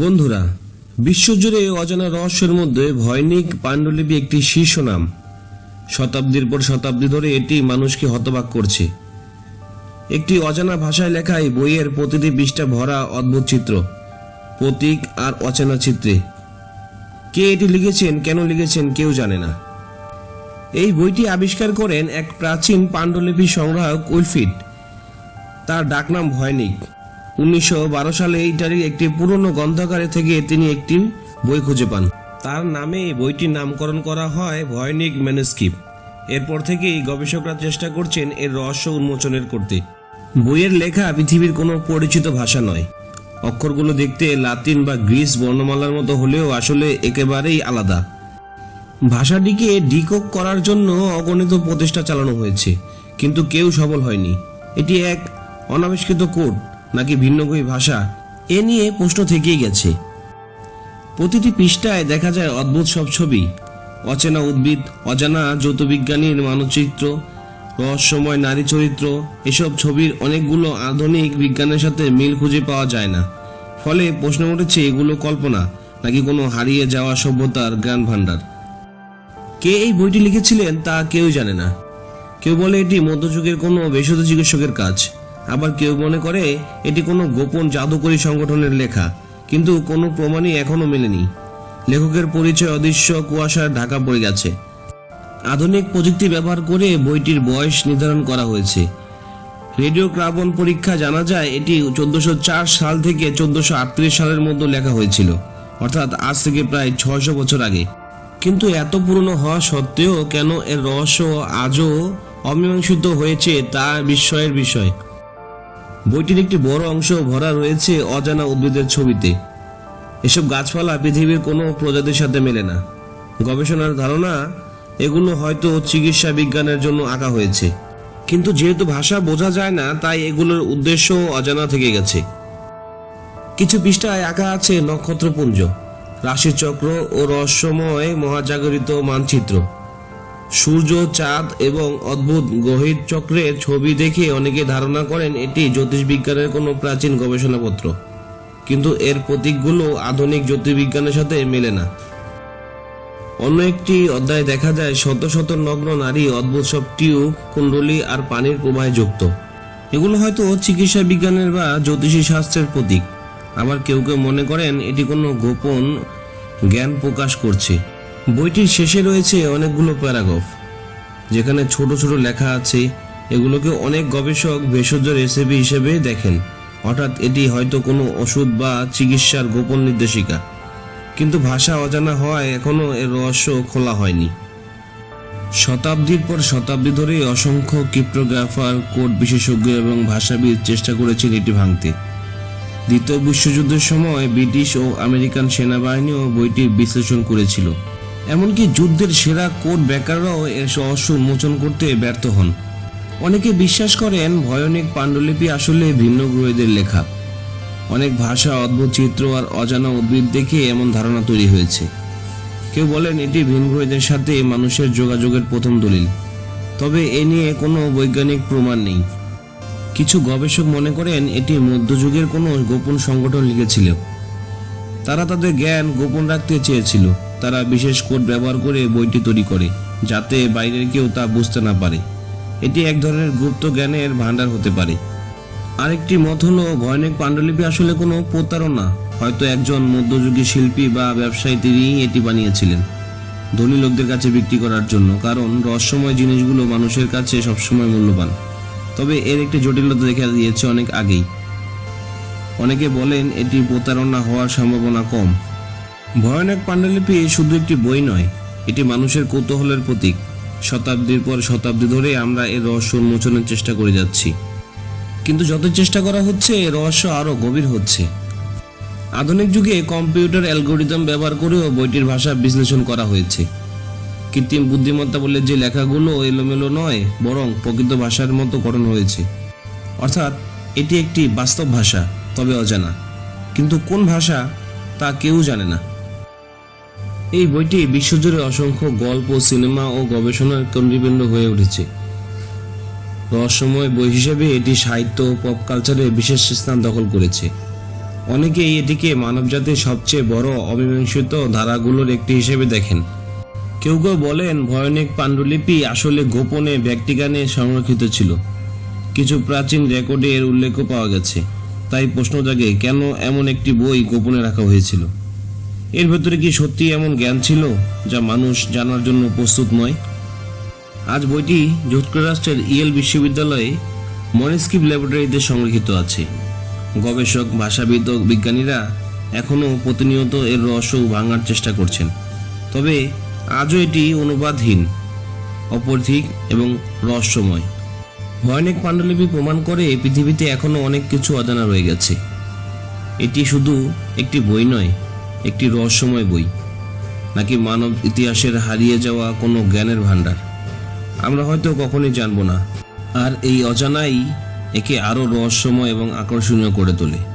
বন্ধুরা, বিশ্বজুড়ে অজানা রহস্যের মধ্যে ভয়নিক পাণ্ডুলিপি একটি শীর্ষ নাম। শতাব্দীর পর শতাব্দী ধরে এটি মানুষকে হতবাক করছে। একটি অজানা ভাষায় লেখা এই বইয়ের প্রতিটি পৃষ্ঠা ভরা অদ্ভুত চিত্র, প্রতীক আর অচেনা চিত্রে। কে এটি লিখেছেন, কেন লিখেছেন কেউ জানে না। এই বইটি আবিষ্কার করেন এক প্রাচীন পাণ্ডুলিপি সংগ্রাহক উলফিট। তার ডাকনাম ভয়নিক। উনিশশো বারো সালে ইটালির একটি পুরনো গ্রন্থাগারে থেকে তিনি একটি বই খুঁজে পান। তার নামে বইটির নামকরণ করা হয় ভয়নিক ম্যানুস্ক্রিপ এরপর থেকেই গবেষকরা চেষ্টা করছেন এর রহস্য উন্মোচনের করতে। বইয়ের লেখা পৃথিবীর কোনো পরিচিত ভাষা নয়। অক্ষরগুলো দেখতে লাতিন বা গ্রিস বর্ণমালার মতো হলেও আসলে একেবারেই আলাদা। ভাষাটিকে ডিকোক করার জন্য অগণিত প্রচেষ্টা চালানো হয়েছে, কিন্তু কেউ সফল হয়নি। এটি এক অনাবিষ্কৃত কোড। নাকি ভিন্নগ্রহী ভাষা? এ নিয়ে প্রশ্ন থেকেই গেছে। প্রতিটি পৃষ্ঠায় দেখা যায় অদ্ভুত সব ছবি। অচেনা উদ্ভিদ, অজানা জ্যোতির্বিজ্ঞানীর মানচিত্র, রহস্যময় নারী চরিত্র, এসব ছবির অনেকগুলো আধুনিক বিজ্ঞানের সাথে মিল খুঁজে পাওয়া যায় না। ফলে প্রশ্ন উঠেছে, এগুলো কল্পনা নাকি কোনো হারিয়ে যাওয়া সভ্যতার জ্ঞান ভাণ্ডার কে এই বইটি লিখেছিলেন তা কেউ জানে না। কেউ বলে এটি মধ্যযুগের কোনো ভেষজ চিকিৎসকের কাজ। আবার কেউ মনে করে এটি কোনো গোপন জাদুকরী সংগঠনের লেখা, কিন্তু কোনো প্রমাণই এখনও মেলেনি। লেখকের পরিচয় অদৃশ্য কুয়াশার ঢাকা পড়ে গেছে। আধুনিক প্রযুক্তি ব্যবহার করে বইটির বয়স নির্ধারণ করা হয়েছে। রেডিও ক্রাবন পরীক্ষা জানা যায় এটি চোদ্দশো সাল থেকে চোদ্দশো সালের মধ্যে লেখা হয়েছিল, অর্থাৎ আজ থেকে প্রায় ছয়শো বছর আগে। কিন্তু এত পুরনো হওয়া সত্ত্বেও কেন এর রহস্য আজও অমীমাংসিত হয়েছে তা বিস্ময়ের বিষয়। বইটির একটি বড় অংশ ভরা রয়েছে অজানা উদ্ভিদের ছবিতে। এসব গাছপালা পৃথিবীর কোনো প্রজাতির সাথে মেলে না। গবেষণার ধারণা, এগুলো হয়তো চিকিৎসা বিজ্ঞানের জন্য আঁকা হয়েছে। কিন্তু যেহেতু ভাষা বোঝা যায় না, তাই এগুলোর উদ্দেশ্য অজানা থেকে গেছে। কিছু পৃষ্ঠায় আঁকা আছে নক্ষত্রপুঞ্জ, রাশিচক্র ও রহস্যময় মহাজাগরিত মানচিত্র। সূর্য, চাঁদ এবং অদ্ভুত গ্রহিত চক্রের ছবি দেখে অনেকে ধারণা করেন এটি জ্যোতিষবিজ্ঞানের কোনো প্রাচীন গবেষণাপত্র। কিন্তু এর প্রতীকগুলো আধুনিক জ্যোতির্বিজ্ঞানের সাথে মেলে না। অন্য একটি অধ্যায়ে দেখা যায়, শত শত নগ্ন নারী অদ্ভুত সব টিউব, কুণ্ডলী আর পানির প্রবাহে যুক্ত। এগুলো হয়তো চিকিৎসা বিজ্ঞানের বা জ্যোতিষী শাস্ত্রের প্রতীক। আবার কেউ কেউ মনে করেন এটি কোনো গোপন জ্ঞান প্রকাশ করছে। বইটির শেষে রয়েছে অনেকগুলো প্যারাগ্রাফ, যেখানে ছোট ছোট লেখা আছে, এগুলোকে অনেক গবেষক ভেষজ রেসিপি হিসেবে দেখেন। অর্থাৎ এটি হয়তো কোনো ওষুধ বা চিকিৎসার গোপন নির্দেশিকা। কিন্তু ভাষা অজানা হওয়ায় এখনও এর রহস্য খোলা হয়নি। শতাব্দীর পর শতাব্দী ধরে অসংখ্য ক্রিপ্টোগ্রাফার, কোড বিশেষজ্ঞ এবং ভাষাবিদ চেষ্টা করেছেন এটি ভাঙতে। দ্বিতীয় বিশ্বযুদ্ধের সময় ব্রিটিশ ও আমেরিকান সেনাবাহিনীও বইটি বিশ্লেষণ করেছিল। এমনকি যুদ্ধের সেরা কোড ব্যাকাররাও এর রহস্য উন্মোচন করতে ব্যর্থ হন। অনেকে বিশ্বাস করেন ভয়নিক পাণ্ডুলিপি আসলে ভিন্ন গ্রহীদের লেখা। অনেক ভাষা, অদ্ভুত চিত্র আর অজানা উদ্ভিদ দেখে এমন ধারণা তৈরি হয়েছে। কেউ বলেন এটি ভিনগ্রহীদের সাথে মানুষের যোগাযোগের প্রথম দলিল। তবে এ নিয়ে কোনো বৈজ্ঞানিক প্রমাণ নেই। কিছু গবেষক মনে করেন এটি মধ্যযুগের কোনো গোপন সংগঠন লিখেছিল। তারা তাদের জ্ঞান গোপন রাখতে চেয়েছিল। তারা বিশেষ কোড ব্যবহার করে বইটি তৈরি করে, যাতে বাইরের কেউ তা বুঝতে না পারে। এটি এক ধরনের গুপ্ত জ্ঞানের ভাণ্ডার হতে পারে। আরেকটি মত হলো, ভয়ানক পাণ্ডুলিপি আসলে কোনো প্রতারণা। হয়তো একজন মধ্যযুগী শিল্পী বা ব্যবসায়ী তিনিই এটি বানিয়েছিলেন। ধনী লোকদের কাছে বিক্রি করার জন্য, কারণ রহস্যময় জিনিসগুলো মানুষের কাছে সবসময় মূল্যবান। তবে এর একটি জটিলতা দেখা দিয়েছে অনেক আগেই। অনেকে বলেন, এটি প্রতারণা হওয়ার সম্ভাবনা কম। ভয়ানক পাণ্ডুলিপি শুধু একটি বই নয়, এটি মানুষের কৌতূহলের প্রতীক। শতাব্দীর পর শতাব্দী ধরে আমরা এর রহস্য উন্মোচনের চেষ্টা করে যাচ্ছি। কিন্তু যত চেষ্টা করা হচ্ছে এর রহস্য আরও গভীর হচ্ছে। আধুনিক যুগে কম্পিউটার অ্যালগোরিদম ব্যবহার করেও বইটির ভাষা বিশ্লেষণ করা হয়েছে। কৃত্রিম বুদ্ধিমত্তা বলে যে লেখাগুলো এলোমেলো নয়, বরং প্রকৃত ভাষার মতো গঠন হয়েছে। অর্থাৎ, এটি একটি বাস্তব ভাষা, তবে অজানা। কিন্তু কোন ভাষা, তা কেউ জানে না। এই বইটি বিশ্বজুড়ে অসংখ্য গল্প, সিনেমা ও গবেষণার কেন্দ্রবিন্দু হয়ে উঠেছে। রহস্যময় বই হিসেবে এটি সাহিত্য ও পপ কালচারে বিশেষ স্থান দখল করেছে। অনেকেই এটিকে মানবজাতির সবচেয়ে বড় অমীমাংসিত ধারাগুলোর একটি হিসেবে দেখেন। কেউ কেউ বলেন ভয়ানক পাণ্ডুলিপি আসলে গোপনে ব্যক্তিগানে সংরক্ষিত ছিল। কিছু প্রাচীন রেকর্ডে এর উল্লেখও পাওয়া গেছে। তাই প্রশ্ন জাগে, কেন এমন একটি বই গোপনে রাখা হয়েছিল? এর ভেতরে কি সত্যি এমন জ্ঞান ছিল যা মানুষ জানার জন্য প্রস্তুত নয়? আজ বইটি যুক্তরাষ্ট্রের ইয়েল বিশ্ববিদ্যালয়ে মনেস্কিপ ল্যাবরেটরিতে সংরক্ষিত আছে। গবেষক, ভাষাবিদ ও বিজ্ঞানীরা এখনও প্রতিনিয়ত এর রহস্য ভাঙার চেষ্টা করছেন। তবে আজও এটি অনুবাদহীন অপরধিক এবং রহস্যময়। ভয়ানক পাণ্ডুলিপি প্রমাণ করে পৃথিবীতে এখনও অনেক কিছু অজানা রয়ে গেছে। এটি শুধু একটি বই নয় একটি রহস্যময় বই, নাকি মানব ইতিহাসের হারিয়ে যাওয়া কোনো জ্ঞানের ভাণ্ডার? আমরা হয়তো কখনোই জানব না। আর এই অজানাই একে আরও রহস্যময় এবং আকর্ষণীয় করে তোলে।